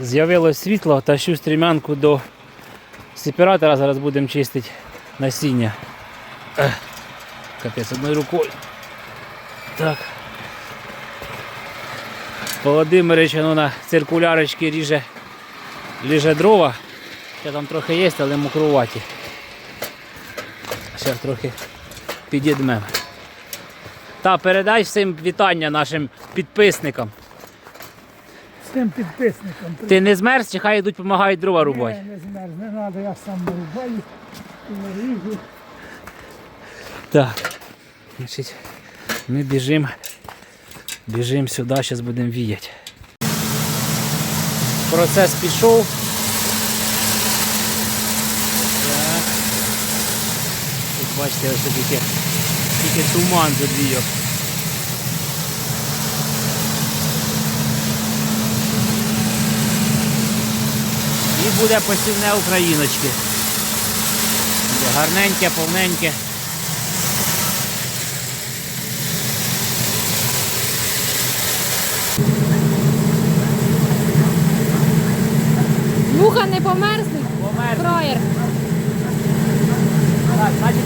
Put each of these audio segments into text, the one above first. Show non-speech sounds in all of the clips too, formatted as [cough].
З'явилось світло, тащу стрімянку до сепаратора, зараз будемо чистити насіння. Капець одною рукою. Так. Володимирич ну, на циркулярочці ріже, ріже дрова. Ще там трохи є, але мокруваті. Ще трохи під'єдмемо. Та передай всім вітання нашим підписникам. Всім підписникам. Ти не змерз, чи хай йдуть допомагають дрова рубати. Не, не змерз, не треба, я сам нарубаю і наріжу. Так. Значить, ми біжимо. Біжимо сюди, зараз будемо віяти. Процес пішов. Так. Тут бачите, ось тільки, тільки туман задвійок. І буде посівне україночки. Гарненьке, повненьке. Муха не померзли? Померзли. Фраєр. Так, значить,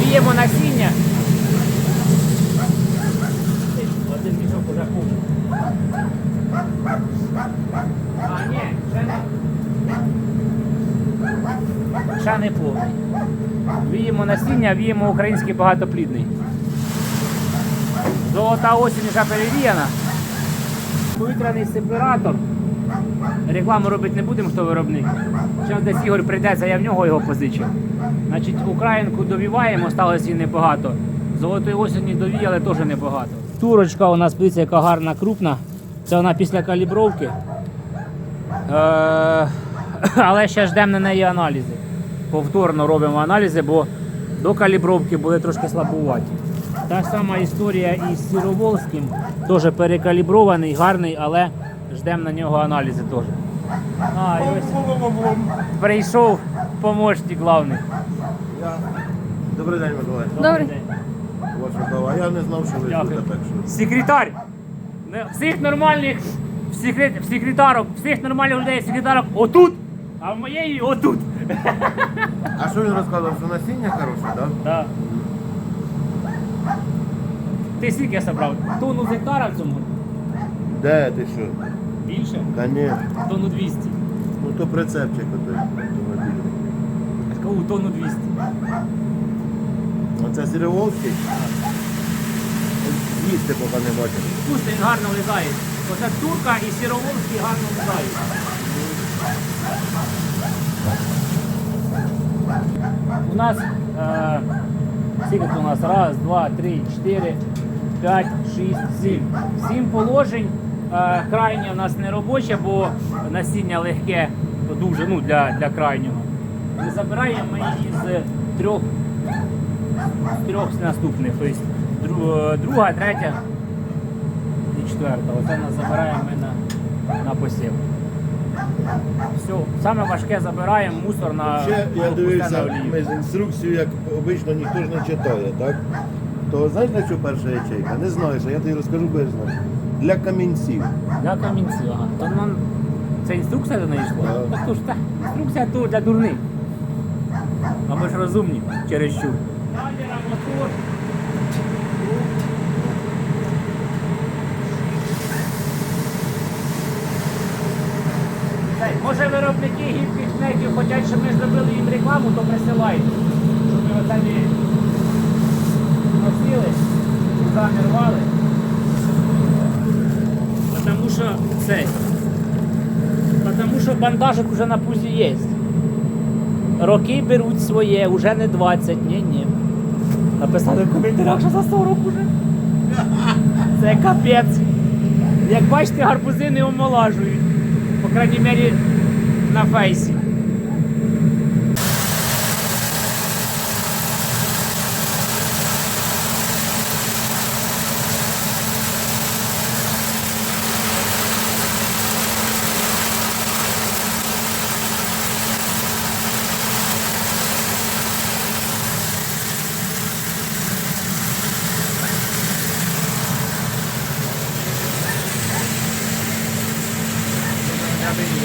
віємо насіння. Один мішок уже повний. А, ні, ще не. Ще не повний. Віємо насіння, віємо український багатоплідний. Золота осінь вже перевіяна. Повітряний сепаратор. Рекламу робити не будемо, хто виробник. Зараз десь Ігор прийдеться, я в нього його позичив. Значить, Українку довіваємо, сталося її небагато. Золотої осені довіяли теж небагато. Турочка у нас, дивіться, яка гарна, крупна. Це вона після калібровки. Е, [coughs] але ще ждемо на неї аналізи. Повторно робимо аналізи, бо до калібровки були трошки слабуваті. Та сама історія із Сіроволським, теж перекалібрований, гарний, але ждемо на нього аналізи теж. А, і ось прийшов помощник главний. Я... Добрий день, Миколай. Добре. Ваша права. Я не знав, що ви Дякую. тут, так що. Секретар! Не- Всіх нормальних секрет, секретарок, всіх нормальних людей секретарок отут, а в моєї отут. А що він розказував, що насіння хороше, так? Да. Ти скільки собрав? Тонну з гектара в цьому? Де ти що? Більше? Та ні. Тонну 200. Ну то прицепчик отой автомобільний. Таку тонну 200. Оце Сіроволський? Їсти поки не бачив. Пусть він гарно влізає. Оце турка і сіроволський гарно влізають. У нас е, скільки у нас? Раз, два, три, чотири, п'ять, шість, сім. Сім положень. Е, крайнє у нас не робоче, бо насіння легке, дуже ну, для, для крайнього. І забираємо ми її з трьох, з трьох наступних. Тобто дру- друга, третя і четверта. Оце нас забираємо ми на, на посів. Все, саме важке забираємо, мусор на Ще я дивився ми з інструкцію, як обично ніхто ж не читає, так? То знаєш на що перша ячейка? Не знаєш, а я тобі розкажу, бо я знаю. Для камінців. Для камінців, ага. То нам це інструкція до неї йшла? Так. Так то ж та інструкція то для дурних. А ми ж розумні чересчур. Може виробники гібких хочуть, щоб ми зробили їм рекламу, то присилайте. Щоб ми оце не носили, туди не рвали. Що це. Потому що бандажик уже на пузі є. Роки беруть своє, уже не 20, ні, ні. Написали в коментарях, що за 40 уже. Це капець. Як бачите, гарбузи не омолажують. По крайній мірі na Vice.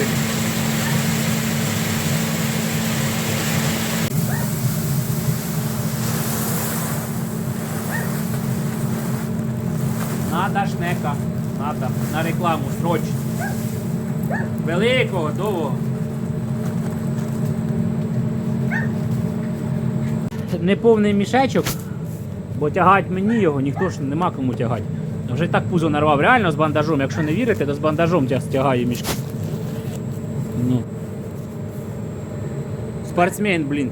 Gracias. Рекламу срочно. Великого, довгого. Неповний мішечок, бо тягать мені його, ніхто ж нема кому тягати. Вже так пузо нарвав реально з бандажом. Якщо не вірите, то з бандажом тя- тягає мішки. Ну. Спортсмен, блін.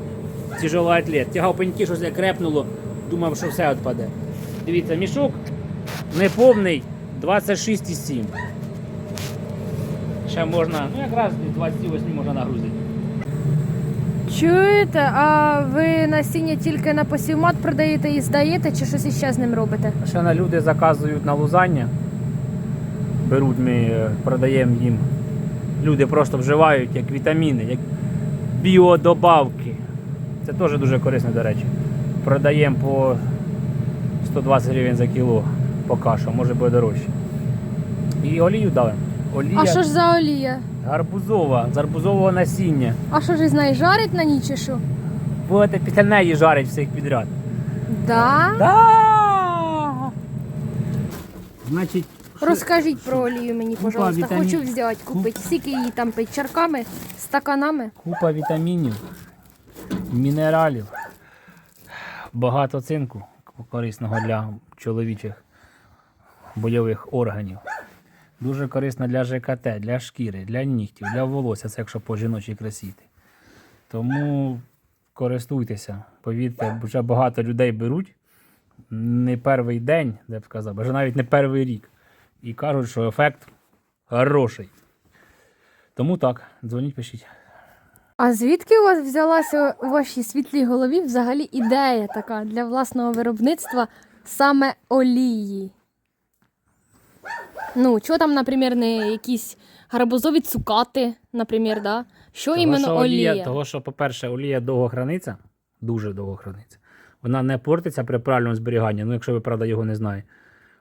Тяжелий атлет. Тягав пеньки, щось крепнуло, думав, що все відпаде. Дивіться, мішок неповний 26,7. Ще можна, ну якраз 28 можна нагрузити. Чуєте, а ви насіння тільки на посівмат продаєте і здаєте, чи щось іще з ним робите? Ще на люди заказують на лузання. Беруть, ми е, продаємо їм. Люди просто вживають як вітаміни, як біодобавки. Це теж дуже корисно, до речі. Продаємо по 120 гривень за кіло по кашу, може буде дорожче. І олію дали. Олія А що ж за олія? гарбузова, з гарбузового насіння. А що ж із неї жарить на ніч чи що? Будете після неї жарить всіх підряд. Да? Да! Значить, Розкажіть про олію мені, пожалуйста. вітамін- Хочу взяти, купити. Скільки її там пить? Чарками, стаканами? Купа вітамінів, мінералів, багато цинку корисного для чоловічих бойових органів. Дуже корисно для ЖКТ, для шкіри, для нігтів, для волосся, це якщо по жіночій красіти. Тому користуйтеся, повірте, вже багато людей беруть не перший день, я б сказав, вже навіть не перший рік. І кажуть, що ефект хороший. Тому так, дзвоніть, пишіть. А звідки у вас взялася у вашій світлій голові взагалі ідея така для власного виробництва саме олії? Ну, що там, наприклад, не якісь гарбузові цукати, наприклад, да? Що Того, іменно що олія? Того, що, по-перше, олія довго храниться, дуже довго храниться. Вона не портиться при правильному зберіганні, ну якщо ви правда його не знаєте.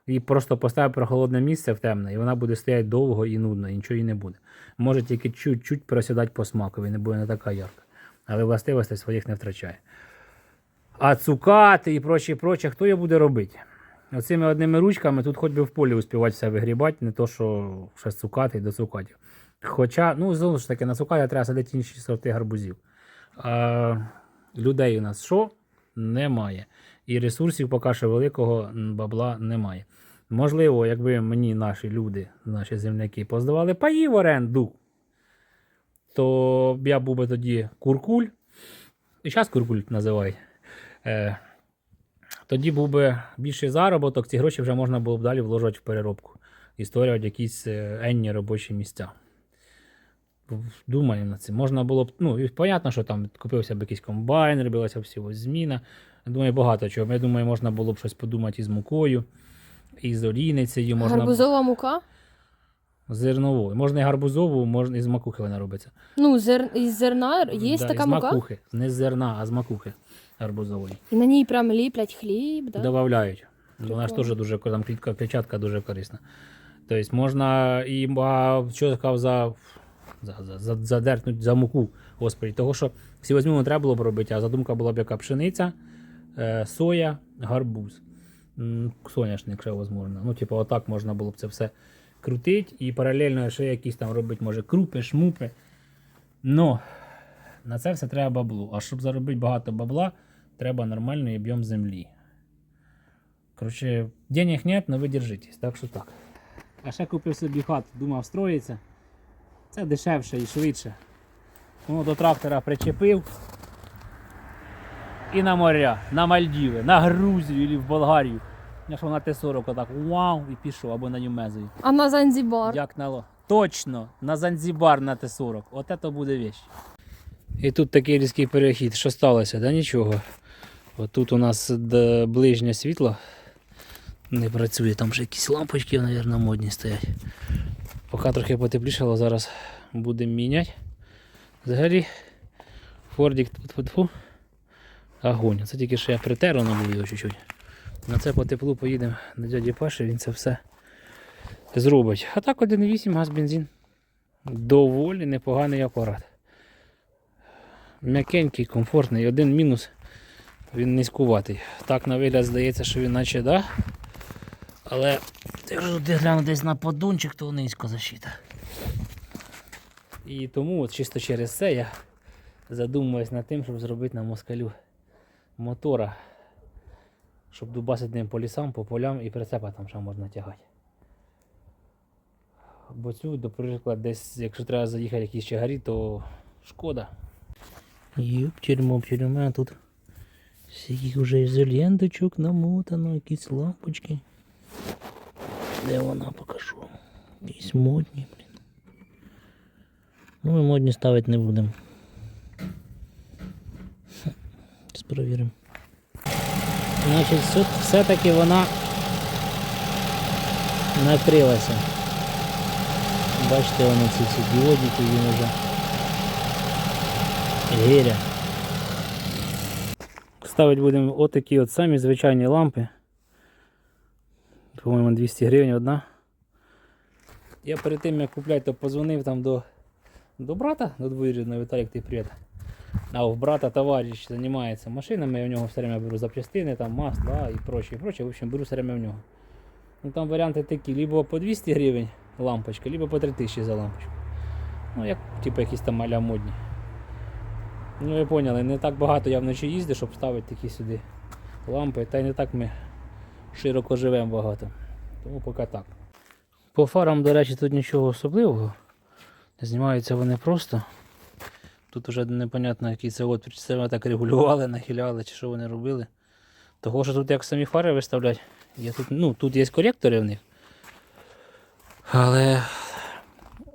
Її просто поставив про холодне місце в темне, і вона буде стояти довго і нудно, і нічого їй не буде. Може тільки чуть-чуть просідати по смакові, не буде не така ярка. Але властивостей своїх не втрачає. А цукати і прочі, проче, хто його буде робити? Оцими одними ручками тут хоч би в полі успівати все вигрібати, не то, що щось цукати і до цукатів. Хоча, ну, знову ж таки, на цукаті треба садити інші сорти гарбузів. А людей у нас що? Немає. І ресурсів поки що великого бабла немає. Можливо, якби мені наші люди, наші земляки поздавали паї в оренду, то я був би тоді куркуль. І зараз куркуль називають. Тоді був би більший заробіток, ці гроші вже можна було б далі вложити в переробку і створювати якісь е, енні робочі місця. Думаю над цим. Можна було б, ну, і понятно, що там купився б якийсь комбайн, робилася всього зміна. Думаю, багато чого. Я думаю, можна було б щось подумати із мукою, і з олійницею, можна б- Гарбузова мука? з зерновою. Можна і гарбузову, можна і з макухи вона робиться. Ну, зер... із зерна є Да, така із мука? макухи. Не з зерна, а з макухи гарбузової. І на ній прям ліплять хліб, да? Добавляють. Вона ж теж дуже там клітка, клітчатка дуже корисна. Тобто можна і а, що сказав за, за, за, за, задернуть за муку, господи. Того, що всі возьму не треба було б робити, а задумка була б яка пшениця, е, соя, гарбуз. Соняшник, якщо можливо. Ну, типу, отак можна було б це все крутити і паралельно ще якісь там робити, може, крупи, шмупи. Ну, на це все треба бабло. А щоб заробити багато бабла, треба нормальний об'єм землі. Коротше, денег нет, но ви держитесь, так що так. А ще купив собі хату, думав строїться. Це дешевше і швидше. Воно до трактора причепив. І на моря, на Мальдіви, на Грузію і в Болгарію. Я що на Т-40 отак вау і пішов або на Німезові. А на Занзібар? Як на ло. Точно, на Занзібар на Т-40. Оте то буде вещь. І тут такий різкий перехід. Що сталося? Да нічого. Отут у нас ближнє світло не працює. Там вже якісь лампочки, мабуть, модні стоять. Поки трохи потеплішало, зараз будемо міняти. Взагалі, Фордік тьфу-тьфу-тьфу. Огонь. Це тільки що я притер, воно його чуть-чуть. На це по теплу поїдемо до дяді Паші, він це все зробить. А так 1,8 газ бензин. Доволі непоганий апарат. М'якенький, комфортний. Один мінус. Він низькуватий. Так на вигляд здається, що він наче да. Але якщо туди гляну десь на поддончик, то низько защита. І тому чисто через це я задумуюсь над тим, щоб зробити на москалю мотора, щоб дубасити ним по лісам, по полям і прицепа там ще можна тягати. Бо цю, до приклад, десь, якщо треба заїхати якісь чагарі, то шкода. Юп, тюрьмо, тюрьма, тут всяких уже ізоленточок намотано, якісь лампочки. Де вона покажу? Якісь модні, блін. Ну, ми модні ставити не будемо. Зараз перевіримо. Значить, все- все-таки вона накрилася. Бачите, вони ці всі діодики він вже. Гиря. Ставити будемо отакі от самі звичайні лампи. По-моєму, 200 гривень одна. Я перед тим як купляти, то позвонив там до, до брата, до двоюрідного Віталік, ти привіт. А у брата товариш займається машинами, я в нього все время беру запчастини, там масла і прочее, і прочее. В общем, беру все время в нього. Ну там варіанти такі, либо по 200 гривень лампочка, либо по 3000 за лампочку. Ну, як типу якісь там маля модні. Ну ви поняли, не так багато я вночі їздив, щоб ставити такі сюди лампи, та й не так ми широко живемо багато. Тому поки так. По фарам, до речі, тут нічого особливого. Знімаються вони просто. Тут вже непонятно, який це отвір, чи це вони так регулювали, нахиляли, чи що вони робили. Того, що тут як самі фари виставлять, є тут, ну, тут є коректори в них. Але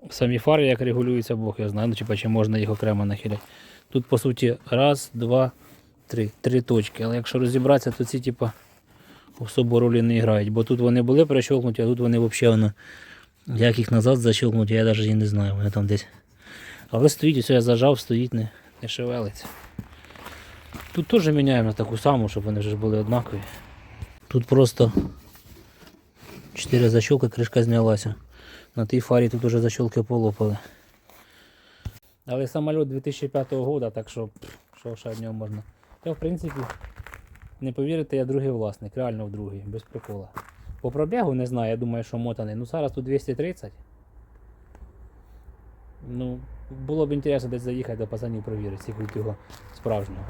самі фари як регулюються, Бог я знаю, ну, чи можна їх окремо нахиляти. Тут по суті раз, два, три. Три точки. Але якщо розібратися, то ці типа особо ролі не грають. Бо тут вони були перещолкнуті, а тут вони взагалі як їх назад защелкнуті, я навіть і не знаю. Вони там десь. Але стоїть, все я зажав, стоїть, не, не шевелиться. Тут теж міняємо на таку саму, щоб вони вже були однакові. Тут просто 4 защолки, кришка знялася. На тій фарі тут уже защолки полопали. Але самоліт 2005 року, так що що ще від нього можна. Я в принципі, не повірите, я другий власник, реально в другий, без прикола. По пробігу не знаю, я думаю, що мотаний. Ну зараз тут 230. Ну, було б інтересно десь заїхати до пацанів провірити, скільки його справжнього.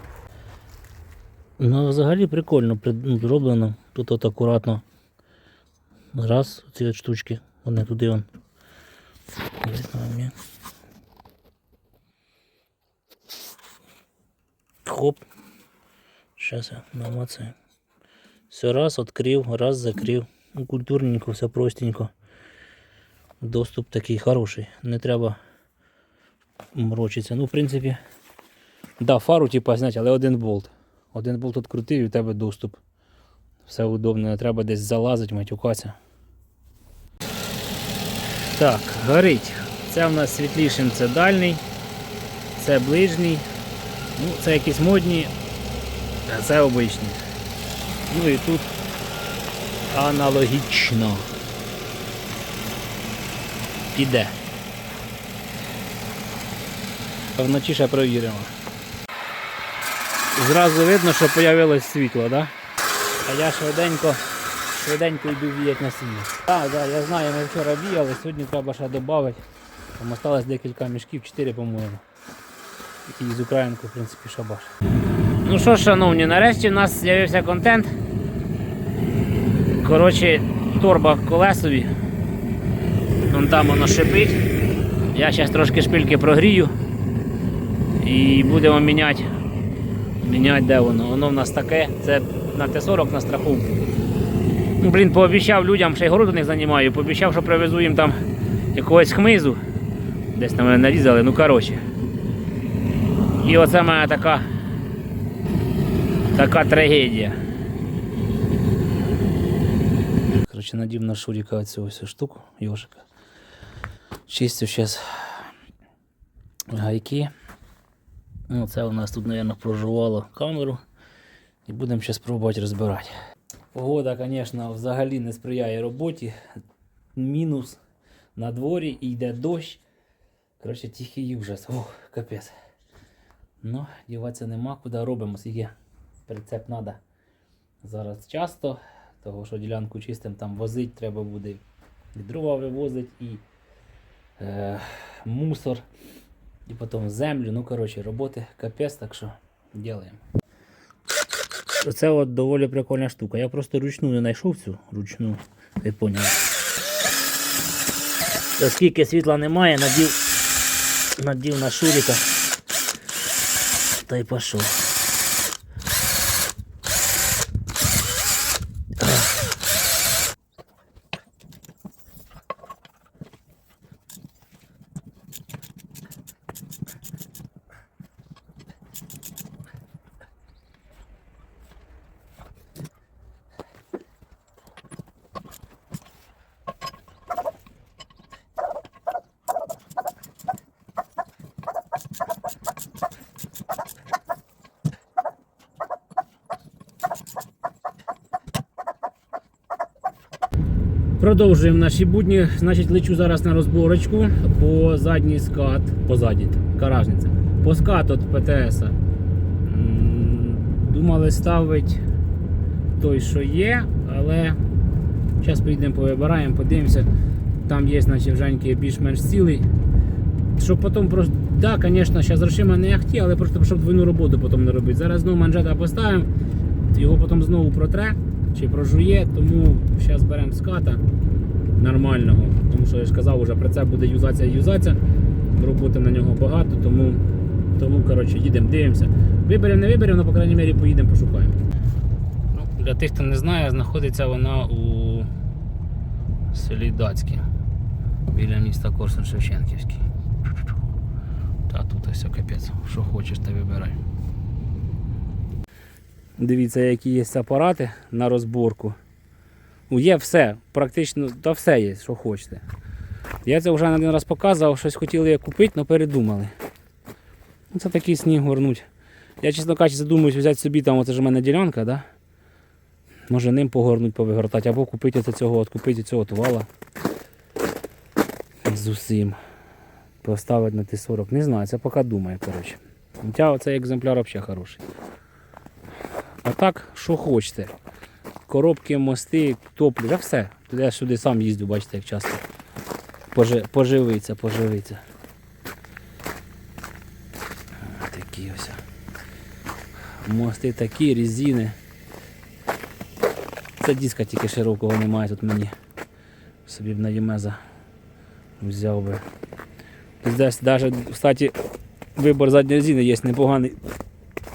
Ну, взагалі прикольно ну, зроблено. Тут от акуратно. Раз, ці от штучки, вони туди он. Не знаю, ні. Хоп. Сейчас я намацаю. Все раз відкрив, раз закрив. Ну, Культурненько, все простенько. Доступ такий хороший. Не треба морочитися. Ну, в принципі, да, фару типа зняти, але один болт. Один болт відкрутив і у тебе доступ. Все удобно, не треба десь залазити, матюкатися. Так, горить. Це в нас світлішим, це дальній, це ближній. Ну, це якісь модні, а це обичні. Ну і тут аналогічно. Піде. Вночі ще провіримо. Зразу видно, що з'явилось світло. Да? А я швиденько, швиденько йду на сіні. Так, так, я знаю, ми вчора віяли, сьогодні треба ще додати. Там осталось декілька мішків, 4, по-моєму. І з Українку, в принципі, шабаш. Ну що шановні, нарешті в нас з'явився контент. Коротше, торба колесові. Вон там воно шипить. Я зараз трошки шпильки прогрію. І будемо міняти. Міняти де воно. Воно в нас таке, це на Т-40 на страховку. Ну, Блін, пообіцяв людям, ще й город у них займаю, пообіцяв, що привезу їм там якогось хмизу. Десь там мене нарізали, ну коротше. І оце в мене така така трагедія. Коротше, надів на Шуріка оцю ось штуку, йошика. Чистю зараз гайки. Ну, це у нас тут, мабуть, прожувало камеру. І будемо зараз пробувати розбирати. Погода, звісно, взагалі не сприяє роботі. Мінус на дворі йде дощ. Коротше, тихий ужас. Ох, капець. Ну, діватися нема куди робимо, скільки прицеп треба. Зараз часто, того що ділянку чистим там возить треба буде. І дрова вивозить, і е, мусор, і потім землю. Ну, коротше, роботи капець, так що ділаємо. Це от доволі прикольна штука. Я просто ручну не знайшов цю ручну, ви поняли. Оскільки світла немає, надів, надів на шуріка та й пішов. Продовжуємо наші будні. Значить, лечу зараз на розборочку по задній скат, по задній, каражниця. По скат от ПТС. Думали ставити той, що є, але зараз поїдемо повибираємо, подивимося. Там є, значить, Женьки більш-менш цілий. Щоб потім просто. Так, да, звісно, зараз грошима не ахті, але просто щоб двойну роботу потім не робити. Зараз знову манжета поставимо, його потім знову протре чи прожує, тому зараз беремо ската нормального. Тому що я ж казав, вже прицеп буде юзатися. Роботи на нього багато, тому, тому коротше, їдемо, дивимося. Виберемо, не виберемо, але, по крайній мірі, поїдемо, пошукаємо. Ну, для тих, хто не знає, знаходиться вона у селі Дацьке, біля міста Корсун Шевченківський. Та тут ось капець. Що хочеш, та вибирай. Дивіться, які є апарати на розборку. Ну, Є все, практично та все є, що хочете. Я це вже один раз показував, щось хотіли купити, але передумали. Ну, Це такий сніг горнуть. Я, чесно кажучи, задумуюсь взяти собі, там оце ж у мене ділянка, да? може ним погорнуть, повигортати, або купити оце цього, от, купити цього от вала з усім. Поставити на Т-40. Не знаю, це поки думаю, коротше. Хоча оцей екземпляр взагалі хороший. А так, що хочете. Коробки, мости, топливо, все. Я сюди сам їздю, бачите, як часто. Пожи, поживиться, поживиться. Такі ось. Мости такі, резини. Це диска тільки широкого немає тут мені. Собі б на Ємеза взяв би. Здесь навіть, кстати, вибор задньої резини є непоганий.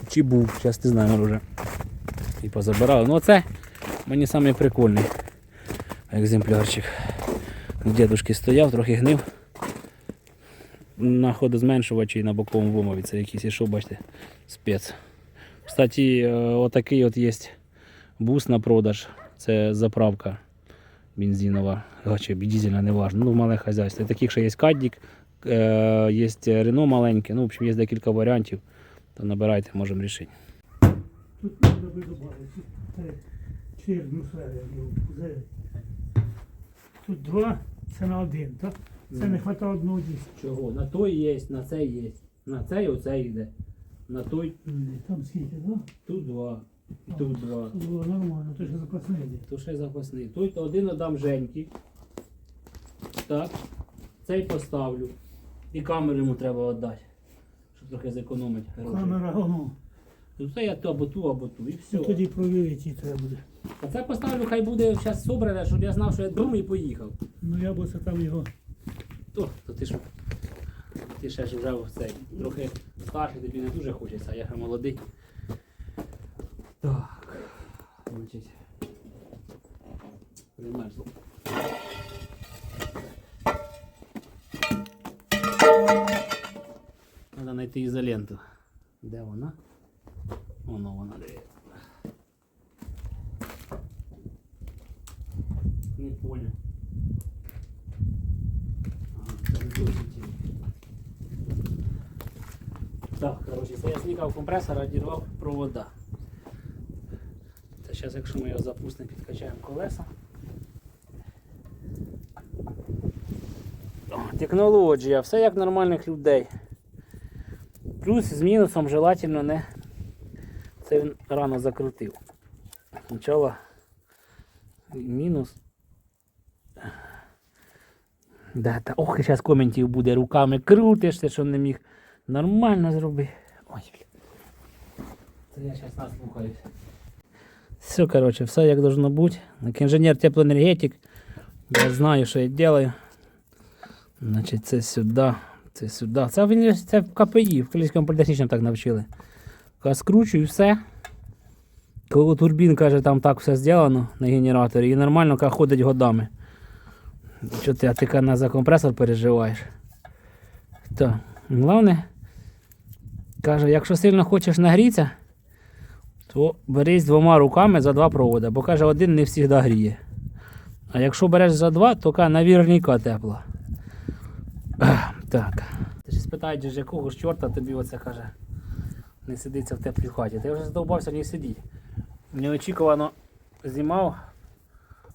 Чи був, зараз не знаю, може. І позабирали. Ну оце мені самий прикольний екземплярчик. Дідушки стояв, трохи гнив. На ходозменшувачі і на боковому вимові. Це якийсь ішов, бачите, спец. Кстати, е, отакий от є бус на продаж. Це заправка бензинова, чи дизельна, не важно. Ну, мале хазяйство. Таких ще є каддік, е, є Рено маленьке, ну, в общем, є декілька варіантів. То набирайте, можемо рішити. Тут треба би додати. Чирну серію. Тут два, це на один, так? Це не вистачає одного диска. Чого? На той є, на цей є. На цей оцей йде. На той Там скільки, два? тут два. І тут два. Тут було нормально, то ще запасний йде. То ще запасний. Той то один отдам Женьки. Так. Цей поставлю. І камеру йому треба віддати. Щоб трохи зекономити. Камера, воно. Це я то або ту, або ту. І все. Ну, Тоді провірити треба буде. А це поставлю, хай буде зараз собране, щоб я знав, що я дому і поїхав. Ну я б це там його. То, то ти ж ти ще ж вже цей, трохи старший, тобі не дуже хочеться, а я ще молодий. Так. Значить. Примерзло. Треба знайти ізоленту. Де вона? Воно вона де. Не понял. Так, коротше, це я знікав компресора, одірвав провода. Це зараз, якщо ми його запустимо, підкачаємо колеса. Технологія, все як нормальних людей. Плюс з мінусом желательно не. Це він рано закрутив. Спочатку мінус. Да, та, ох, зараз коментів буде руками крутишся, що не міг. Нормально зроби. Ой. Це я зараз наслухаюсь. Все, коротше, все як должно бути. Як інженер теплоенергетик, я знаю, що я делаю. Значить, це сюди, це сюди. Це це в КПІ, в Київському політехнічному так навчили. Скручую все. Коли турбін каже, там так все зроблено на генераторі, і нормально каже, ходить годами. Що ти, а ти каже, за компресор переживаєш? Так. Головне, каже, якщо сильно хочеш нагрітися, то берись двома руками за два проводи, бо каже, один не завжди гріє. А якщо береш за два, то каже, навірніка тепло. Ах, Так. Ти ж спитаєш, з якого ж чорта тобі оце каже, не сидиться в теплій хаті. Ти вже здовбався не сидіть. Неочікувано знімав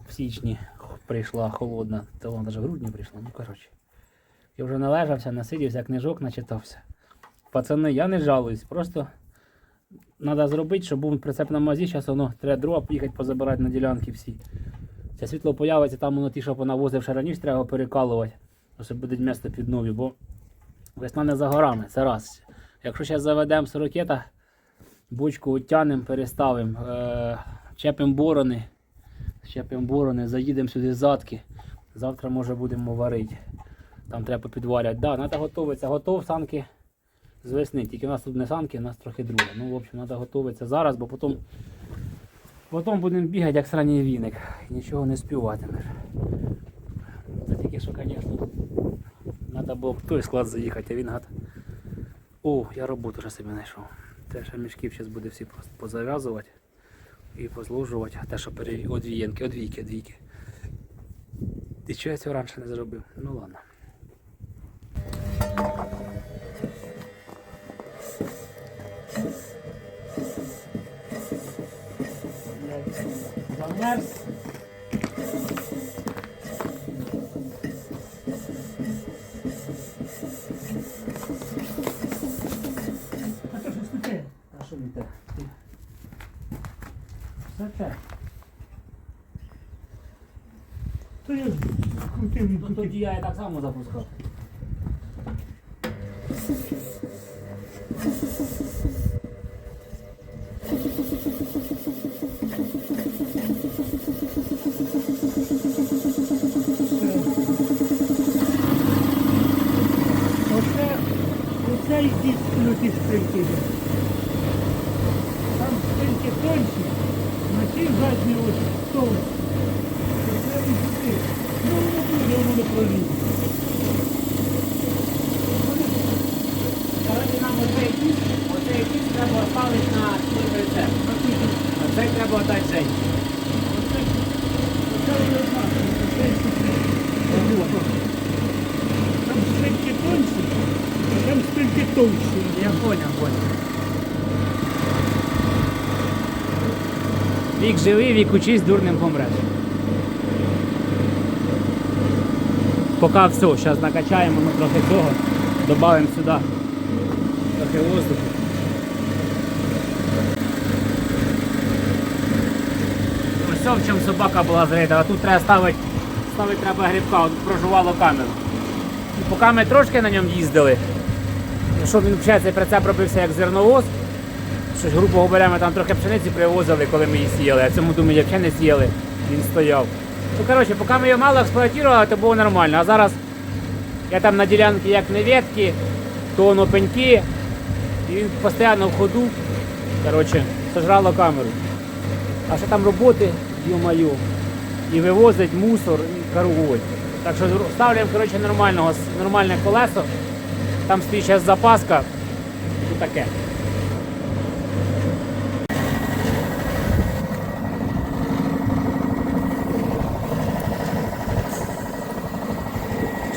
в січні прийшла холодна, то вона навіть в грудні прийшла, ну коротше. Я вже належався, насидівся, книжок начитався. Пацани, я не жалуюсь, просто треба зробити, щоб був прицеп на мазі, зараз воно треба дрова поїхати позабирати на ділянки всі. Це світло появиться, там воно ті, що понавозив ще раніше, треба перекалувати, щоб буде місто під нові, бо весна не за горами, це раз. Якщо зараз заведемо сорокета, бочку тянемо, переставимо, е- чепимо борони, щепимо борони, заїдемо сюди задки. Завтра може будемо варити. Там треба підваряти. Да, треба готуватися. Готов санки з весни. Тільки у нас тут не санки, у нас трохи друге. Ну, в общем, треба готуватися зараз, бо потім, потім будемо бігати як сраній віник. Нічого не співатимеш. Це тільки що, звісно, треба було в той склад заїхати, а він гад. О, я роботу вже собі знайшов. Те, що мішків зараз буде всі просто позав'язувати і позложувати. А те, що пере... одвієнки, одвійки, одвійки. І чого я цього раніше не зробив? Ну ладно. Замерз. Все те. То я крутив і Ну, крутив. тоді я і так само запускав. Оце, оце йдіть ті спинки. йде. Там спинки тонші, на цій задній ось тонші. Оце і сюди. Ну, воно буде, воно не пролізе. Коротше, нам оцей кіт, оцей кіт треба на свій рецепт. А цей треба отдати і сюди. Там спинки тонші, а там спинки товщі. Я понял, понял. Вік живий, вік учись, дурним помреш. Поки все, зараз накачаємо ми трохи цього, додаємо сюди трохи воздуху. В чому собака була зрита, а тут треба ставити, ставити треба грибка, от прожувало камеру. І поки ми трошки на ньому їздили, щоб він взагалі цей прицеп робився як зерновоз. Щось, грубо говоря, ми там трохи пшениці привозили, коли ми її сіяли, а цьому думаю, взагалі не сіяли, він стояв. Ну, коротше, поки ми його мало експлуатували, то було нормально. А зараз я там на ділянці як не ветки, то воно пеньки, і він постійно в ходу. Коротше, сожрало камеру. А що там роботи, ю-маю, і вивозить мусор, і каруголь. Так що ставляємо коротше, нормального, нормальне колесо. Там стоїть зараз запаска. І таке.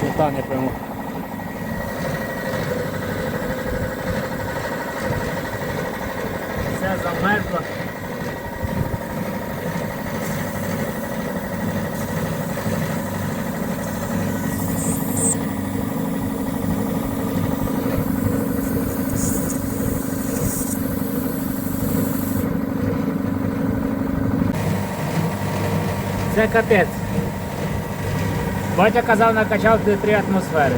Черта не Це катець. Батя казав, накачав три атмосфери.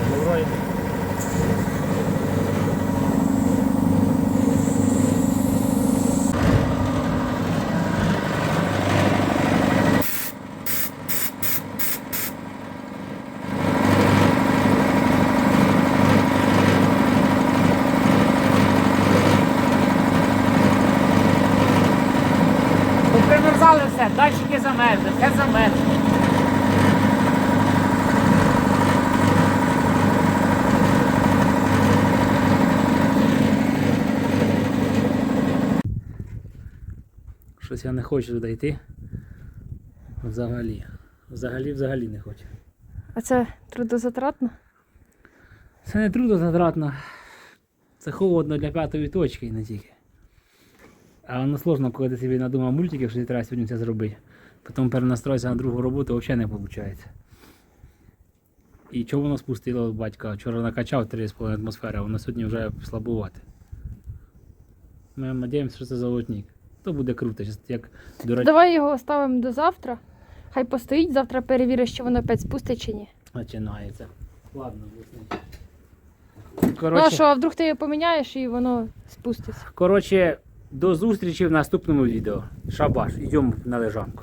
Щось я не хочу туди йти. Взагалі. Взагалі, взагалі не хочу. А це трудозатратно? Це не трудозатратно. Це холодно для п'ятої точки і не тільки. А воно сложно, коли ти собі надумав мультиків, що ти треба сьогодні це зробити. Потім перенастроїтися на другу роботу взагалі не виходить. І чого воно спустило батька? Вчора накачав 3,5 атмосфери, а воно сьогодні вже слабувати. Ми сподіваємося, що це золотник. То буде круто, щас як речі. Давай його ставимо до завтра. Хай постоїть, завтра перевіриш, що воно опять спустить чи ні. починається. Ладно, бусни. Ну а Коротше, що, а вдруг ти його поміняєш і воно спуститься. коротше, до зустрічі в наступному відео. Шабаш, йдемо на лежанку.